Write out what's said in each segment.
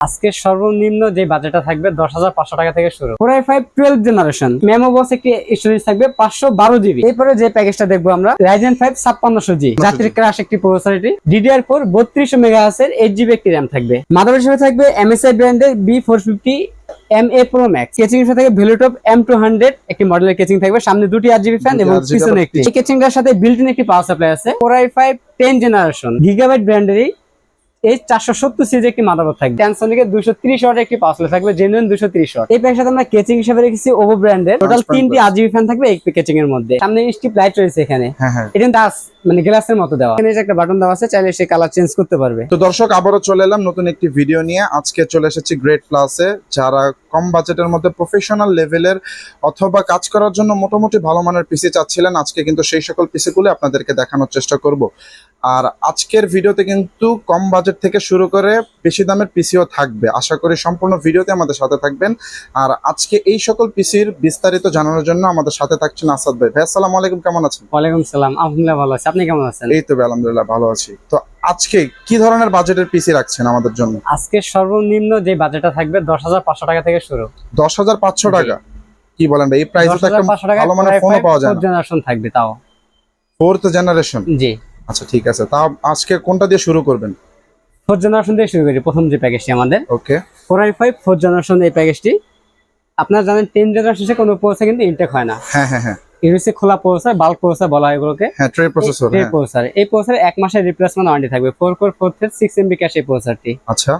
আজকে সর্বনিম্ন যে বাজেটটা থাকবে দশ হাজার পাঁচশো টাকা থেকে শুরু। Four I five twelve generation memo বস একটি স্টোরেজ থাকবে পাঁচশো বারো জিবি এরপরে যে প্যাকেজটা দেখব আমরা রাইজেন ফাইভ ছাপ্পান্নশো জি জাতির ক্রাশ একটি প্রসেসর এটি ডিডিআর ফোর বত্রিশশো মেগা এর এইট জিবি একটি র্যাম থাকবে। মাদার হিসেবে থাকবে এমএসআই ব্র্যান্ডের B four fifty M A pro max casing এর সাথে ভেলোটপ এম টু হান্ড্রেড একটি মডেলের কেচিং থাকবে। সামনে দুটি আট জিবি ফ্যান এবং 8GB পিছনে একটি। এই কেচিং এর সাথে বিল্ট ইন একটি পাওয়ার সাপ্লাই আছে। Four I five ten generation gigabyte ব্র্যান্ডেরই এই চারশো সত্তর সিজে একটি মাদারবোর্ড থাকবে। এর দুশো ত্রিশ ওয়াটের একটি পাওয়ার থাকবে জেনুইন দুশো ত্রিশ ওয়াট। এই প্যাকের সাথে আমরা কেচিং হিসেবে রেখেছি ওভো ব্র্যান্ডের টোটাল তিনটি আজিবি ফ্যান থাকবে এই কেচিং এর মধ্যে। সামনে স্টিপ লাইট রয়েছে এখানে। হ্যাঁ হ্যাঁ। এটা দাস মানে গ্লাসের মতো দেওয়া। এখানে একটা বাটন দেওয়া আছে চাইলে সে কালার চেঞ্জ করতে পারবে। তো দর্শক আবারও চলে এলাম নতুন একটি ভিডিও নিয়ে। আজকে চলে এসেছি গ্রেট প্লাসে যারা কম বাজেটের মধ্যে প্রফেশনাল লেভেলের অথবা কাজ করার জন্য মোটামুটি ভালো মানের পিসি চাচ্ছিলেন আজকে কিন্তু সেই সকল পিসিগুলো আপনাদেরকে দেখানোর চেষ্টা করব। আর আজকের ভিডিওতে কিন্তু কম বাজেট থেকে শুরু করে বেশি দামের পিসিও থাকবে। আশা করি সম্পূর্ণ ভিডিওতে আমাদের সাথে থাকবেন। আর আজকে এই সকল পিসির বিস্তারিত জানানোর জন্য আমাদের সাথে থাকছেন আসাদ ভাই। ভাই আসসালামু আলাইকুম। কেমন আছেন? ওয়ালাইকুম সালাম। আলহামদুলিল্লাহ ভালো আছে। আপনি কেমন আছেন? এই তো আলহামদুলিল্লাহ ভালো আছি। তো আজকে কি ধরনের বাজেটের পিসি রাখছেন আমাদের জন্য? আজকে সর্বনিম্ন যে বাজেটটা থাকবে দশ হাজার পাঁচশো টাকা থেকে শুরু। দশ হাজার পাঁচশো টাকা? কি বলেন এই প্রাইসে তো একটা ভালো মানের ফোনও পাওয়া যায় না। জেনারেশন থাকবে তাও। ফোর্থ জেনারেশন জি। আচ্ছা ঠিক আছে। তা আজকে কোনটা দিয়ে শুরু করবেন? ফোর জেনারেশন দিয়ে শুরু করি প্রথম যে প্যাকেজটি আমাদের। Okay four I five four generation এই প্যাকেজটি আপনারা জানেন টেন জেনারেশন কোনো প্রসেসর কিন্তু ইনটেক হয় না। হ্যাঁ হ্যাঁ হ্যাঁ। হচ্ছে খোলা প্রসেসর বাল্ক প্রসেসর বলা হয় এগুলোকে। হ্যাঁ ট্রে প্রসেসর হ্যাঁ। প্রসেসর এই প্রসেসর এক মাসের রিপ্লেসমেন্ট ওয়ারেন্টি থাকবে। Four core four thread six MB cache এই প্রসেসরটি আচ্ছা।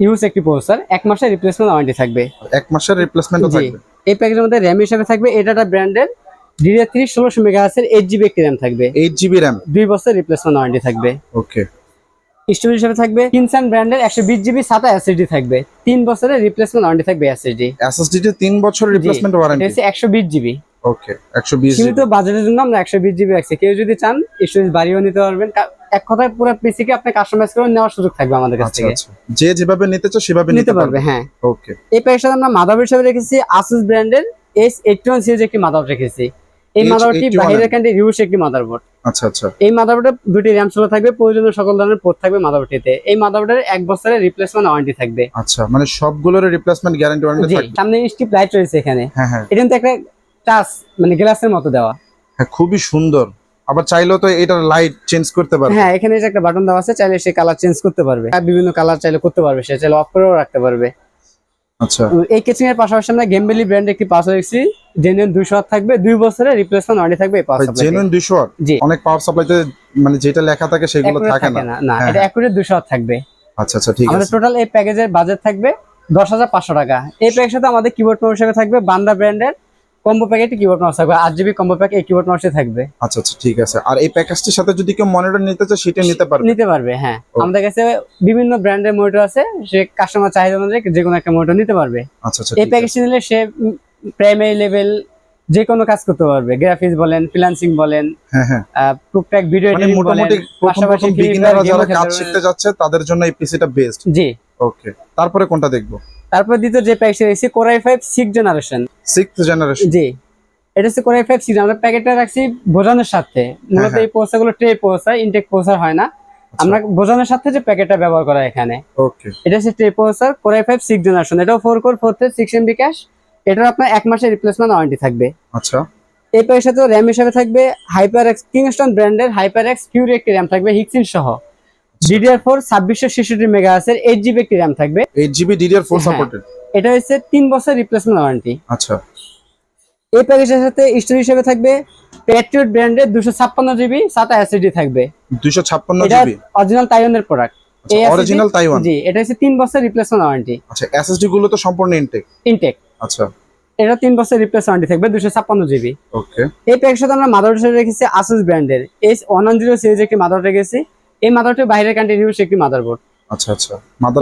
ইউজ একটি প্রসেসর এক মাসের রিপ্লেসমেন্ট ওয়ারেন্টি থাকবে। এক মাসের রিপ্লেসমেন্টও থাকবে। এই প্যাকেজের মধ্যে র্যাম হিসেবে থাকবে। এটা ব্র্যান্ডের ডিডিআর থ্রি ষোলোশো মেগা এর এইট জিবি একটি র্যাম থাকবে। এইট জিবি র্যাম দুই বছর রিপ্লেসমেন্ট ওয়ারেন্টি থাকবে। ওকে স্টোরেজ হিসেবে থাকবে। কিনসান ব্র্যান্ডের একশো বিশ জিবি সাতা এসএসডি থাকবে। তিন বছরের রিপ্লেসমেন্ট ওয়ারেন্টি থাকবে এসএসডি এসএসডি তে তিন বছর রিপ্লেসমেন্ট ওয়ারেন্টি একশো বিশ জিবি ওকে সীমিত বাজেটের জন্য আমরা একশো বিশ জিবি রাখছি। কেউ যদি চান স্টোরেজ নিতে পারবেন। এক কথায় পুরো পিসি কে আপনি কাস্টমাইজ করে নেওয়ার সুযোগ থাকবে আমাদের কাছ আচ্ছা থেকে। আচ্ছা। যে যেভাবে নিতে চাও সেভাবে নিতে পারবে হ্যাঁ। ওকে এই প্যাকেজটা আমরা মাদারবোর্ড হিসেবে রেখেছি ব্র্যান্ডের সিরিজ একটি মাদারবোর্ড রেখেছি। এই মাদারবোর্ডটি H81 বাইরের কান্ট্রি রিউস একটি মাদারবোর্ড আচ্ছা আচ্ছা। এই মাদারবোর্ডে দুটি র্যাম স্লো থাকবে প্রয়োজনীয় সকল ধরনের পোর্ট থাকবে মাদারবোর্ডটিতে এই মাদারবোর্ডের এক বছরের রিপ্লেসমেন্ট ওয়ারেন্টি থাকবে। আচ্ছা মানে সবগুলোর রিপ্লেসমেন্ট গ্যারান্টি ওয়ারেন্টি থাকবে। সামনে স্টিপ লাইট রয়েছে এখানে। হ্যাঁ হ্যাঁ। এটা কিন্তু একটা টাচ মানে গ্লাসের মতো দেওয়া। হ্যাঁ খুবই সুন্দর। আবার চাইলেও তো এটার লাইট চেঞ্জ করতে পারবে। হ্যাঁ এখানে যে একটা বাটন দেওয়া আছে চাইলে সে কালার চেঞ্জ করতে পারবে। আর বিভিন্ন কালার চাইলে করতে পারবে সে চাইলে অফ করেও রাখতে পারবে। আচ্ছা। এই কেচিং এর পাশাপাশি আমরা গেমবেলি ব্র্যান্ড একটি পাস রেখেছি জেনুইন দুইশো থাকবে দুই বছরের রিপ্লেসমেন্ট ওয়ারেন্টি থাকবে এই পাওয়ার জেনুইন দুশো জি। অনেক পাওয়ার সাপ্লাইতে মানে যেটা লেখা থাকে সেগুলো থাকে না। না। হ্যাঁ, এটা একুরেট দুশো থাকবে। আচ্ছা আচ্ছা ঠিক আমাদের টোটাল এই প্যাকেজের বাজেট থাকবে দশ হাজার পাঁচশো টাকা। এই প্যাকের সাথে আমাদের কিবোর্ড হিসেবে থাকবে বান্দা ব্র্যান্ডের কম্বো প্যাকেটে কিবোর্ড মাউস থাকবে আট জিবি কম্বো প্যাক এই কিবোর্ড মাউসে থাকবে। আচ্ছা আচ্ছা ঠিক আছে। আর এই প্যাকেজটির সাথে যদি কেউ মনিটর নিতে চায় সেটা নিতে পারবে? নিতে পারবে হ্যাঁ। আমাদের কাছে বিভিন্ন ব্র্যান্ডের মনিটর আছে সে কাস্টমার চাহিদা অনুযায়ী যে কোনো একটা মনিটর নিতে পারবে। আচ্ছা আচ্ছা এই প্যাকেজটি নিলে সে প্রাইমারি লেভেল যে কোনো কাজ করতে পারবে। গ্রাফিক্স বলেন ফ্রিল্যান্সিং বলেন হ্যাঁ হ্যাঁ। টুকটাক ভিডিও মানে এডিটিং বলেন মোটামুটি প্রথম পাশাপাশি বিগিনাররা যারা কাজ শিখতে যাচ্ছে তাদের জন্য এই পিসিটা বেস্ট জি। ওকে তারপরে কোনটা দেখব? তারপর দ্বিতীয় যে প্যাকেজটি রয়েছে core i five six generation six generation জি। এটা হচ্ছে কোরাই ফাইভ সিক্স আমরা প্যাকেটটা রাখছি বোঝানোর সাথে মূলত হ্যাঁ। এই পোস্টারগুলো ট্রে পোস্টার ইনটেক পোস্টার হয় না। আমরা বোঝানোর সাথে যে প্যাকেটটা ব্যবহার করা এখানে। ওকে এটা হচ্ছে tray poster core i five six generation এটাও four core four three six MB cache এটার আপনার এক মাসের রিপ্লেসমেন্ট ওয়ারেন্টি থাকবে। আচ্ছা। এই প্যাকের সাথে র্যাম হিসেবে থাকবে হাইপার এক্স কিংস্টন ব্র্যান্ডের হাইপার এক্স ফিউরি একটি র্যাম থাকবে হিক্সিন সহ। ডিডিআর ফোর ছাব্বিশশো ছেষট্টি মেগা আছে এইট জিবি একটি র্যাম থাকবে। এইট জিবি ডিডিআর হ্যাঁ। সাপোর্টেড এটা হচ্ছে তিন বছর রিপ্লেসমেন্ট ওয়ারেন্টি আচ্ছা। এই প্যাকেজের সাথে স্টোরি হিসেবে থাকবে প্যাট্রিয়ট ব্র্যান্ডের দুশো ছাপ্পান্ন জিবি সাতা এসএসডি থাকবে। দুইশো ছাপ্পান্ন এটা জিবি অরিজিনাল তাইওয়ানের প্রোডাক্ট অরিজিনাল তাইওয়ান জি এটা হচ্ছে তিন বছর রিপ্লেসমেন্ট ওয়ারেন্টি আচ্ছা গুলো তো সম্পূর্ণ ইনটেক ইনটেক আচ্ছা। এটা তিন বছর রিপ্লেস ওয়ারেন্টি থাকবে দুশো ছাপ্পান্ন জিবি ওকে এই প্যাকের সাথে আমরা মাদার হিসেবে রেখেছি আসুস ব্র্যান্ডের এস ওয়ান ওয়ান একটি মাদার রেখেছি। এই মাদারটি বাইরের কান্ট্রি ইউজ একটি মাদারবোর্ড। আচ্ছা আচ্ছা।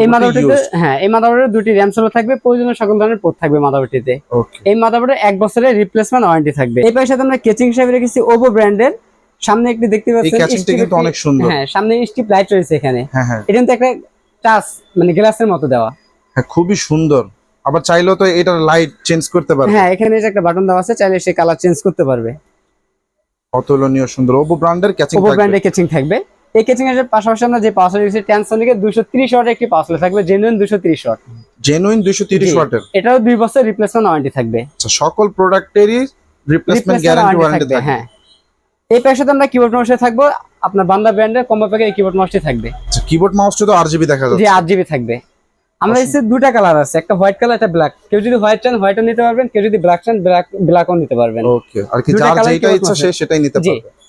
এই মাদারবোর্ড হ্যাঁ এই মাদারবোর্ডে দুটি র্যাম স্লো থাকবে প্রয়োজনীয় সকল ধরনের পোর্ট থাকবে মাদারবোর্ডটিতে। ওকে এই মাদারবোর্ডে এক বছরের রিপ্লেসমেন্ট ওয়ারেন্টি থাকবে। এই সাথে আমরা কেচিং হিসেবে রেখেছি ওভো ব্র্যান্ডের সামনে একটি দেখতে এই পাচ্ছেন ক্যাচিংটা strip কিন্তু অনেক সুন্দর। হ্যাঁ সামনে স্টিপ লাইট রয়েছে এখানে। হ্যাঁ হ্যাঁ। এটা কিন্তু একটা টাচ মানে গ্লাসের মতো দেওয়া। হ্যাঁ খুবই সুন্দর। আবার চাইলেও তো এটার লাইট চেঞ্জ করতে পারবে। হ্যাঁ এখানে যে একটা বাটন দেওয়া আছে চাইলে সে কালার চেঞ্জ করতে পারবে। অতুলনীয় সুন্দর। ওপো ব্র্যান্ডের ক্যাচিং ওভো ব্র্যান্ডের কেচিং থাকবে। এই কেচিং এর পাশাপাশি আমরা যে পাওয়ার দিচ্ছি ট্যানসনিকের দুশো তিরিশ ওয়াটের একটি পাওয়ার থাকবে জেনুইন দুশো তিরিশ ওয়াট জেনুইন দুইশো তিরিশ জি। ওয়াটের এটাও দুই বছর রিপ্লেসমেন্ট ওয়ারেন্টি থাকবে। আচ্ছা সকল প্রোডাক্টেরই রিপ্লেসমেন্ট গ্যারান্টি ওয়ারেন্টি থাকবে, হ্যাঁ। এই প্যাকের সাথে আমরা কিবোর্ড মাউসে থাকব আপনার বান্দা ব্র্যান্ডের কম্বো প্যাকের কিবোর্ড মাউসটি থাকবে। আচ্ছা কিবোর্ড মাউসটা তো আরজিবি দেখা যাচ্ছে। আট জিবি থাকবে। আমরা এসে দুটা কালার আছে একটা হোয়াইট কালার একটা ব্ল্যাক কেউ যদি হোয়াইট চান হোয়াইটও নিতে পারবেন কেউ যদি ব্ল্যাক চান ব্ল্যাক ব্ল্যাকও নিতে পারবেন। ওকে আর কি যার যেটা ইচ্ছা সে সেটাই নিতে জি। পারবে। আচ্ছা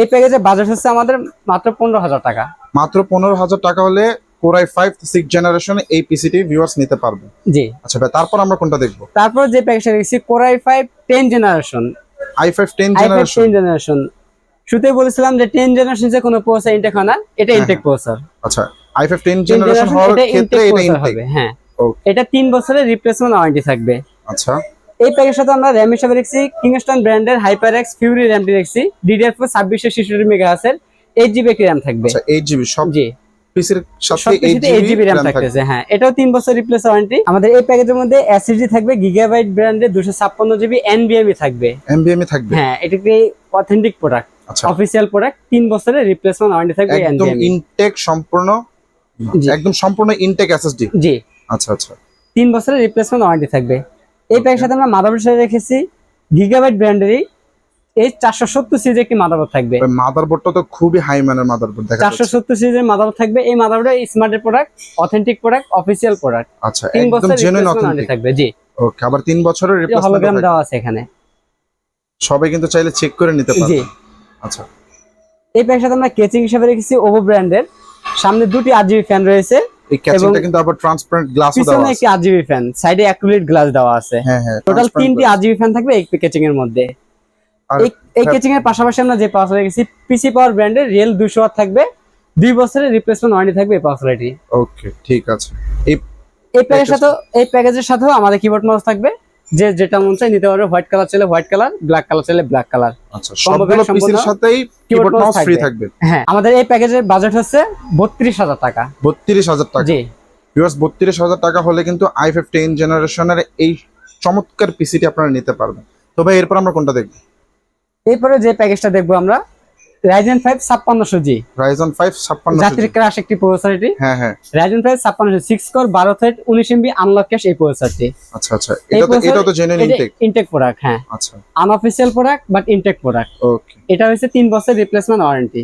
এই প্যাকেজে বাজেট হচ্ছে আমাদের মাত্র পনেরো হাজার টাকা। মাত্র পনেরো হাজার টাকা হলে core i five six generation এই পিসিটি ভিউয়ার্স নিতে পারবে। জি। আচ্ছা ভাই তারপর আমরা কোনটা দেখব? তারপর যে প্যাকেজটা দেখছি core i five ten generation I five ten generation generation শুরুতেই বলেছিলাম যে টেন জেনারেশন যে কোনো প্রসেসর ইনটেক হয় না এটা হ্যাঁ, ইনটেক প্রসেসর আচ্ছা আই ফাইভ টেন জেনারেশন হওয়ার ক্ষেত্রে এটা ইনটেক হবে হ্যাঁ। এটা তিন বছরের রিপ্লেসমেন্ট ওয়ারেন্টি থাকবে। আচ্ছা। এই প্যাকের সাথে আমরা র্যাম হিসাবে রেখেছি কিংস্টন ব্র্যান্ডের হাইপার এক্স ফিউরি র্যামটি রেখেছি ডিডিআর ফোর ছাব্বিশশো ছেষট্টি মেগা হাসের এইট জিবি একটি র্যাম থাকবে? আচ্ছা এইট জিবি সব জি। পিসির সাথে এইট জিবি র্যাম থাকতেছে হ্যাঁ। এটাও তিন বছর রিপ্লেস ওয়ারেন্টি আমাদের এই প্যাকেজের মধ্যে এসএসডি থাকবে গিগাবাইট দুশো ছাপ্পান্ন জিবি এনবিএমই থাকবে। থাকবে? হ্যাঁ এটা একটি অথেন্টিক প্রোডাক্ট আচ্ছা প্রোডাক্ট বছরের রিপ্লেসমেন্ট ওয়ারেন্টি থাকবে একদম এনবিএমই ইনটেক সম্পূর্ণ একদম সম্পূর্ণ ইনটেক এসএসডি জি। আচ্ছা আচ্ছা। তিন বছরের রিপ্লেসমেন্ট ওয়ারেন্টি থাকবে। এই প্যাকের সাথে আমরা মাদারবোর্ড সাথে রেখেছি। গিগাবাইট ব্র্যান্ডেরই এই চারশো সত্তর সিরিজ একটি মাদারবোর্ড থাকবে। মাদারবোর্ডটা তো খুবই হাই মানের মাদারবোর্ড দেখা চারশো সত্তর সিরিজের মাদারবোর্ড থাকবে। এই মাদারবোর্ডে স্মার্টের product authentic product official product আচ্ছা তিন একদম বছর জেনুইন অথেন্টিক থাকবে জি। ওকে আবার তিন বছরের হলোগ্রাম রিপ্লেসমেন্ট দেওয়া আছে এখানে। সবাই কিন্তু চাইলে চেক করে নিতে জি। আচ্ছা। এই প্যাকের সাথে আমরা কেচিং হিসেবে রেখেছি ওভো ব্র্যান্ডের সামনে দুটি আট জিবি ফ্যান রয়েছে। এই ক্যাচিংটা কিন্তু আবার ট্রান্সপারেন্ট গ্লাস দেওয়া পিছনে আছে। একটি আট জিবি ফ্যান সাইডে গ্লাস দেওয়া আছে। হ্যাঁ হ্যাঁ টোটাল তিনটি আরজিবি ফ্যান থাকবে এই ক্যাচিং এর মধ্যে এই ক্যাচিং এর পাশাপাশি আমরা যে পাওয়ার রেখেছি পিসি পাওয়ার ব্র্যান্ডের রিয়েল 200 ওয়াট থাকবে। দুই বছরের রিপ্লেসমেন্ট ওয়ারেন্টি থাকবে এই পাওয়ারটি ওকে ঠিক আছে। এই এই প্যাকেজের সাথে এই প্যাকেজের সাথেও আমাদের কিবোর্ড মাউস থাকবে। যে যেটা মন চাই নিতে পারবে হোয়াইট কালার চাইলে হোয়াইট কালার ব্ল্যাক কালার চাইলে ব্ল্যাক কালার। আচ্ছা সবগুলো পিসির সাথেই কিবোর্ড মাউস ফ্রি থাকবে। হ্যাঁ আমাদের এই প্যাকেজের বাজেট হচ্ছে বত্রিশ হাজার টাকা। বত্রিশ হাজার টাকা। জি। ভিউয়ার্স বত্রিশ হাজার টাকা হলে কিন্তু আই ফিফটিন জেনারেশনের এই চমৎকার পিসিটি আপনারা নিতে পারবেন। তো ভাই এরপর আমরা কোনটা দেখব? এরপরে যে প্যাকেজটা দেখব আমরা ফাইভ ছাপ্পান্নশো জি রাইজন ফাইভ ছাপ্পান্ন জাতির ক্রাশ একটি প্রসেসর এটি। হ্যাঁ হ্যাঁ। রাইজেন ফাইভ ছাপ্পান্নশো সিক্স কোর বারো থ্রেড উনিশ এমবি আনলক ক্যাশ এই প্রসেসরটি আচ্ছা আচ্ছা। এটা তো এটা তো জেনুইন ইনটেক ইনটেক প্রোডাক্ট হ্যাঁ। আচ্ছা। Unofficial product but Intel product okay এটা হচ্ছে তিন বছর রিপ্লেসমেন্ট ওয়ারেন্টি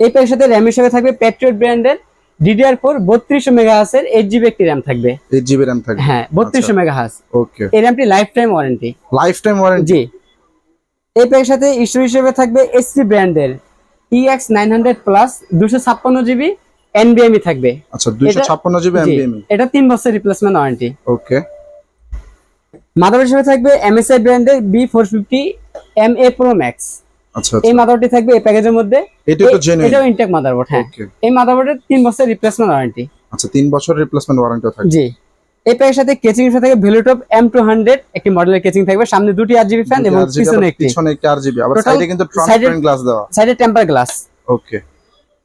এই প্যাকের সাথে র্যাম হিসেবে থাকবে প্যাট্রিয়ট ব্র্যান্ডের ডিডিআর ফোর বত্রিশশো মেগা হাসের এইট জিবি একটি র্যাম থাকবে। এইট জিবি র্যাম থাকবে। হ্যাঁ বত্রিশশো আচ্ছা। মেগা হাস ওকে এই র্যামটি life time warranty life time warranty জি। এই প্যাকের সাথে ইস্যু হিসেবে থাকবে এসপি ব্র্যান্ডের ইএক্স নাইন হান্ড্রেড প্লাস দুশো ছাপ্পান্ন জিবি এনবিএমই থাকবে। আচ্ছা দুইশো এটা- ছাপ্পান্ন জিবি জি, এমবিএমই এটা তিন বছর রিপ্লেসমেন্ট ওয়ারেন্টি ওকে মাদারবোর্ড হিসেবে থাকবে এমএসআই ব্র্যান্ডের B four fifty M A pro max আচ্ছা এই মাদারবোর্ডটি থাকবে এই প্যাকেজের মধ্যে। এটা তো জেনুইন এটাও ইনটেক মাদারবোর্ড হ্যাঁ। এই মাদারবোর্ডের তিন বছর রিপ্লেসমেন্ট ওয়ারেন্টি আচ্ছা তিন বছর রিপ্লেসমেন্ট ওয়ারেন্টিও থাকবে। জি। এই প্যাকের সাথে কেচিং থাকবে ভেলুটপ এম টু হান্ড্রেড একটি মডেলের কেচিং থাকবে। সামনে দুটি ফ্যান এবং পিছনে একটি। পিছনে একটি আবার সাইডে কিন্তু ট্রান্সপারেন্ট গ্লাস দেওয়া। সাইডে টেম্পার গ্লাস ওকে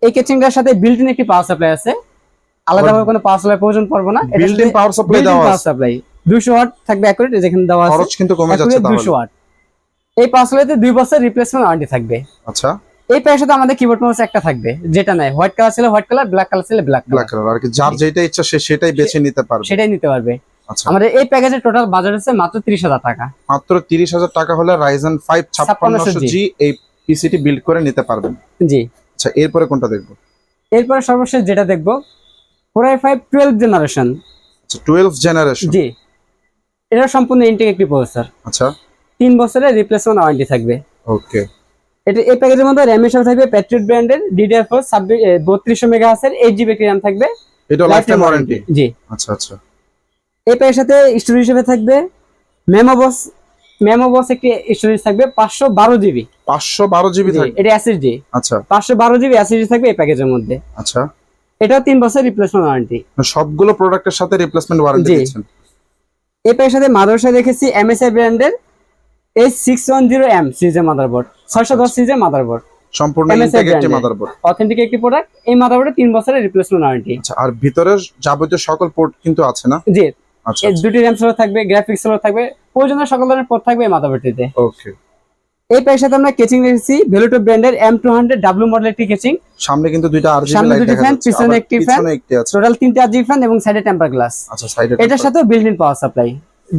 এই কেচিংটার সাথে বিল্ট ইন একটি পাওয়ার সাপ্লাই আছে। আলাদাভাবে কোনো পাওয়ার সাপ্লাই প্রয়োজন পড়বে না। বিল্ট ইন পাওয়ার সাপ্লাই দেওয়া পাওয়ার সাপ্লাই দুশো ওয়াট থাকবে অ্যাকুরেট যেখানে দেওয়া আছে। খরচ কিন্তু কমে যাচ্ছে তাহলে। ওয়াট এই পাওয়ার সাপ্লাইতে দুই বছর রিপ্লেসমেন্ট ওয়ারেন্টি থাকবে। আচ্ছা। এই প্যাকের সাথে আমাদের কিবোর্ড মাউস একটা থাকবে যেটা নাই হোয়াইট কালার ছিল হোয়াইট কালার ব্ল্যাক কালার ছিল ব্ল্যাক ব্ল্যাক কালার আর কি যার যেটা ইচ্ছা সে সেটাই বেছে নিতে পারবে। সেটাই নিতে পারবে। আচ্ছা। আমাদের এই প্যাকেজের টোটাল বাজার হচ্ছে মাত্র ত্রিশ হাজার টাকা। মাত্র তিরিশ হাজার টাকা হলে ফাইভ ছাপ্পান্নশো 5600G জি এই পিসিটি বিল্ড করে নিতে পারবেন। জি। আচ্ছা এরপরে কোনটা দেখব? এরপরে সর্বশেষ যেটা দেখব আই ফাইভ টুয়েলভ জেনারেশন আচ্ছা টুয়েলভ জেনারেশন জি। এটা সম্পূর্ণ ইনটেক একটি প্রসেসর আচ্ছা। তিন বছরের রিপ্লেসমেন্ট ওয়ারেন্টি থাকবে। ওকে এটা এই প্যাকেজের মধ্যে র্যাম হিসাবে থাকবে প্যাট্রিয়ট ব্র্যান্ডের ডিডিআর ফোর ছাব্বিশ বত্রিশশো মেগা হাসের এইট জিবি একটি র্যাম থাকবে। এটা লাইফ টাইম ওয়ারেন্টি জি। আচ্ছা আচ্ছা। এই প্যাকের সাথে স্টোরেজ হিসেবে থাকবে মেমোবস মেমোবস একটি স্টোরেজ থাকবে পাঁচশো বারো জিবি পাঁচশো বারো জিবি থাকবে? এটা এসএসডি আচ্ছা। পাঁচশো বারো জিবি এসএসডি থাকবে এই প্যাকেজের মধ্যে। আচ্ছা। এটা তিন বছর রিপ্লেসমেন্ট ওয়ারেন্টি সবগুলো প্রোডাক্টের সাথে রিপ্লেসমেন্ট ওয়ারেন্টি। দিচ্ছেন? এই প্যাকের সাথে মাদারবোর্ড রেখেছি এমএসআই ব্র্যান্ডের H six one zero M সিরিজের মাদারবোর্ড ছয়শো দশ মাদারবোর্ড সম্পূর্ণ MSI ইনটেক একটি মাদারবোর্ড অথেন্টিক একটি প্রোডাক্ট এই মাদারবোর্ডে তিন বছরের রিপ্লেসমেন্ট ওয়ারেন্টি আচ্ছা আর ভিতরে যাবতীয় সকল পোর্ট কিন্তু আছে না? জি। আচ্ছা দুটি র্যাম থাকবে গ্রাফিক্স থাকবে প্রয়োজনীয় সকল ধরনের পোর্ট থাকবে এই মাদারবোর্ডটিতে ওকে এই প্যাকের সাথে আমরা কেচিং রেখেছি ভেলোটো ব্র্যান্ডের M two hundred W model একটি কেচিং সামনে কিন্তু দুইটা আরজিবি সামনে লাইট দুটি দেখা যাচ্ছে। পিছনে একটি আছে। টোটাল তিনটা আরজি ফ্যান এবং সাইডে টেম্পার গ্লাস আচ্ছা সাইডে এটার সাথেও built in power supply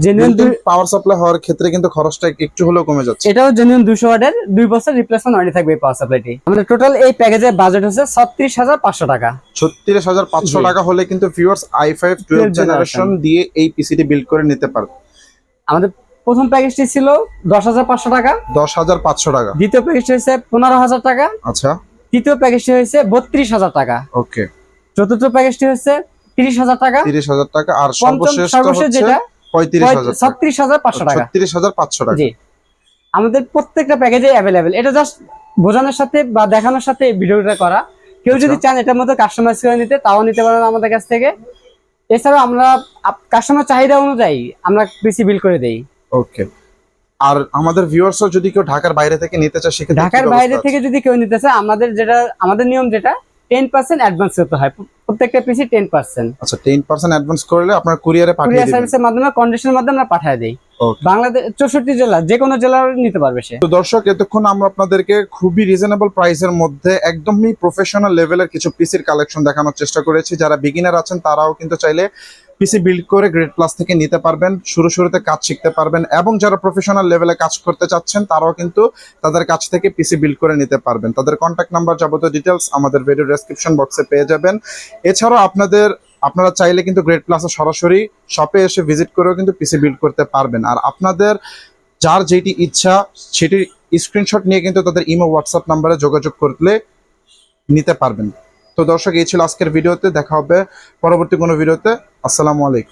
genuine power supply হওয়ার ক্ষেত্রে কিন্তু খরচটা একটু হলেও কমে যাচ্ছে। এটাও জেনুইন দুশো ওয়াটের দুই বছর রিপ্লেসমেন্ট ওয়ারেন্টি থাকবে এই পাওয়ার সাপ্লাইটি আমাদের টোটাল এই প্যাকেজের বাজেট হচ্ছে ছত্রিশ হাজার পাঁচশো টাকা। ছত্রিশ হাজার পাঁচশো জি। টাকা হলে কিন্তু viewers I five twelve 12 generation দিয়ে এই পিসিটি বিল্ড করে নিতে পারবে। আমাদের প্রথম প্যাকেজটি ছিল দশ হাজার পাঁচশো টাকা। দশ হাজার পাঁচশো টাকা। দ্বিতীয় প্যাকেজটি হয়েছে পনেরো হাজার টাকা। আচ্ছা। তৃতীয় প্যাকেজটি হয়েছে বত্রিশ হাজার টাকা। ওকে। চতুর্থ প্যাকেজটি হচ্ছে তিরিশ হাজার টাকা। তিরিশ হাজার টাকা। আর সর্বশেষ যেটা ছত্রিশ হাজার পাঁচশো টাকা। ছত্রিশ হাজার পাঁচশো টাকা। জি। আমাদের প্রত্যেকটা প্যাকেজে অ্যাভেলেবেল এটা জাস্ট বোঝানোর সাথে বা দেখানোর সাথে ভিডিওটা করা। কেউ যদি আচ্ছা। চান এটার মধ্যে কাস্টমাইজ করে নিতে তাও নিতে পারেন আমাদের কাছ থেকে। এছাড়াও আমরা কাস্টমার চাহিদা অনুযায়ী আমরা পিসি বিল করে দেই। ওকে আর আমাদের ভিউয়ার্সও যদি কেউ ঢাকার বাইরে থেকে নিতে চায় সেক্ষেত্রে ঢাকার বাইরে থেকে যদি কেউ নিতে চায় আমাদের যেটা আমাদের নিয়ম যেটা টেন পার্সেন্ট অ্যাডভান্স করতে হয়। প্রত্যেকটা পিসি টেন পার্সেন্ট আচ্ছা টেন পার্সেন্ট অ্যাডভান্স করলে আপনার কুরিয়ারে পাঠিয়ে কুরিয়ার সার্ভিসের মাধ্যমে কন্ডিশনের মাধ্যমে আমরা পাঠিয়ে দেই। বাংলাদেশ চৌষট্টি জেলা যে কোনো জেলার নিতে পারবে সে। তো দর্শক এতক্ষণ আমরা আপনাদেরকে খুবই রিজনেবল প্রাইসের মধ্যে একদমই প্রফেশনাল লেভেলের কিছু পিসির কালেকশন দেখানোর চেষ্টা করেছি। যারা বিগিনার আছেন তারাও কিন্তু চাইলে পিসি বিল্ড করে গ্রেড প্লাস থেকে নিতে পারবেন, শুরু শুরুতে কাজ শিখতে পারবেন এবং যারা প্রফেশনাল লেভেলে কাজ করতে চাচ্ছেন, তারাও কিন্তু তাদের কাছ থেকে পিসি বিল্ড করে নিতে পারবেন। তাদের কন্ট্যাক্ট নাম্বার যাবতীয় ডিটেলস আমাদের ভিডিও ডেসক্রিপশন বক্সে পেয়ে যাবেন। এছাড়াও আপনাদের, আপনারা চাইলে কিন্তু গ্রেড প্লাসে সরাসরি শপে এসে ভিজিট করেও কিন্তু পিসি বিল্ড করতে পারবেন। আর আপনাদের, যার যেটি ইচ্ছা সেটি স্ক্রিনশট নিয়ে কিন্তু তাদের ইমো হোয়াটসঅ্যাপ নাম্বারে যোগাযোগ করলে নিতে পারবেন। তো দর্শক এই ছিল আজকের ভিডিওতে। দেখা হবে পরবর্তী কোনো ভিডিওতে। আসসালামু আলাইকুম।